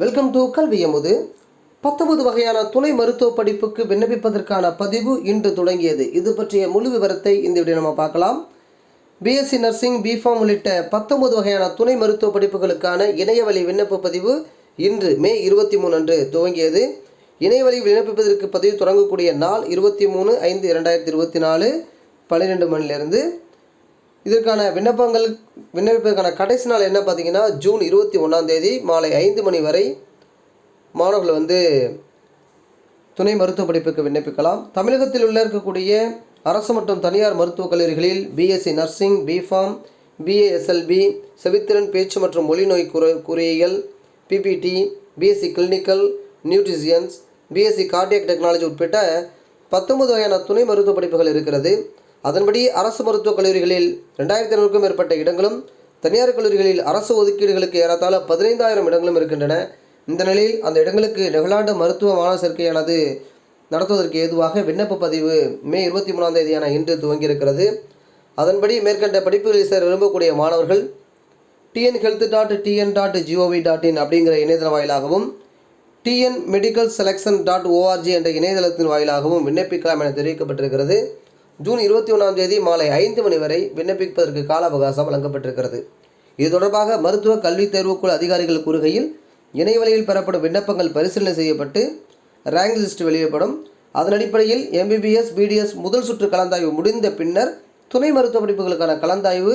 Welcome to கல்வி அமுது பத்தொன்பது வகையான துணை மருத்துவ படிப்புக்கு விண்ணப்பிப்பதற்கான பதிவு இன்று தொடங்கியது. இது பற்றிய முழு விவரத்தை இந்த வீடியோ நம்ம பார்க்கலாம். பிஎஸ்சி நர்சிங் பிஃபார்ம் உள்ளிட்ட பத்தொன்பது வகையான துணை மருத்துவ படிப்புகளுக்கான இணையவழி விண்ணப்ப பதிவு இன்று மே இருபத்தி மூணு அன்று துவங்கியது. இணையவழி விண்ணப்பிப்பதற்கு பதிவு தொடங்கக்கூடிய நாள் இருபத்தி மூணு ஐந்து இரண்டாயிரத்தி இருபத்தி நாலு பன்னிரெண்டு மணிலிருந்து இதற்கான விண்ணப்பங்கள் விண்ணப்பிப்பதற்கான கடைசி நாள் என்ன பார்த்தீங்கன்னா ஜூன் இருபத்தி ஒன்றாம் தேதி மாலை ஐந்து மணி வரை மாணவர்கள் வந்து துணை மருத்துவ படிப்புக்கு விண்ணப்பிக்கலாம். தமிழகத்தில் உள்ள இருக்கக்கூடிய அரசு மற்றும் தனியார் மருத்துவக் கல்லூரிகளில் BSc nursing B Pharm BASLP செவித்திறன் பேச்சு மற்றும் மொழிநோய் குறை குறியியல் BPT BSc clinical nutritions BSc cardiac technology உட்பட்ட பத்தொன்பது வகையான துணை மருத்துவ படிப்புகள் இருக்கிறது. அதன்படி அரசு மருத்துவக் கல்லூரிகளில் ரெண்டாயிரத்தி ஐநூறுக்கும் மேற்பட்ட இடங்களும் தனியார் கல்லூரிகளில் அரசு ஒதுக்கீடுகளுக்கு ஏறத்தாழ பதினைந்தாயிரம் இடங்களும் இருக்கின்றன. இந்த நிலையில் அந்த இடங்களுக்கு நிகழாண்டு மருத்துவ மாணவர் சேர்க்கையானது நடத்துவதற்கு ஏதுவாக விண்ணப்ப பதிவு மே இருபத்தி மூணாம் தேதியான இன்று துவங்கியிருக்கிறது. அதன்படி மேற்கண்ட படிப்புகளில் சேர விரும்பக்கூடிய மாணவர்கள் TN health dot TN dot GOV dot in அப்படிங்கிற இணையதள வாயிலாகவும் TN medical selection dot ORG என்ற இணையதளத்தின் வாயிலாகவும் விண்ணப்பிக்கலாம் என தெரிவிக்கப்பட்டிருக்கிறது. ஜூன் இருபத்தி ஒன்றாம் தேதி மாலை ஐந்து மணி வரை விண்ணப்பிப்பதற்கு கால அவகாசம் வழங்கப்பட்டிருக்கிறது. இது தொடர்பாக மருத்துவ கல்வித் தேர்வுக்குழு அதிகாரிகள் கூறுகையில் இணையவழியில் பெறப்படும் விண்ணப்பங்கள் பரிசீலனை செய்யப்பட்டு ரேங்க் லிஸ்ட் வெளியிடப்படும். அதன் அடிப்படையில் எம்பிபிஎஸ் பிடிஎஸ் முதல் சுற்று கலந்தாய்வு முடிந்த பின்னர் துணை மருத்துவ படிப்புகளுக்கான கலந்தாய்வு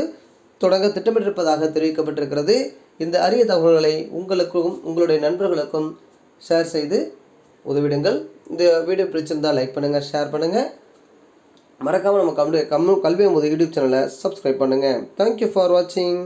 தொடங்க திட்டமிட்டிருப்பதாக தெரிவிக்கப்பட்டிருக்கிறது. இந்த அரிய தகவல்களை உங்களுக்கும் உங்களுடைய நண்பர்களுக்கும் ஷேர் செய்து உதவிடுங்கள். இந்த வீடியோ பிடிச்சிருந்தால் லைக் பண்ணுங்கள் ஷேர் பண்ணுங்கள் மறக்காமல் நம்ம கம்யூ கம்மு கல்வி அமுது யூடியூப் சேனலை சப்ஸ்கிரைப் பண்ணுங்கள் தேங்க்யூ ஃபார் வாட்சிங்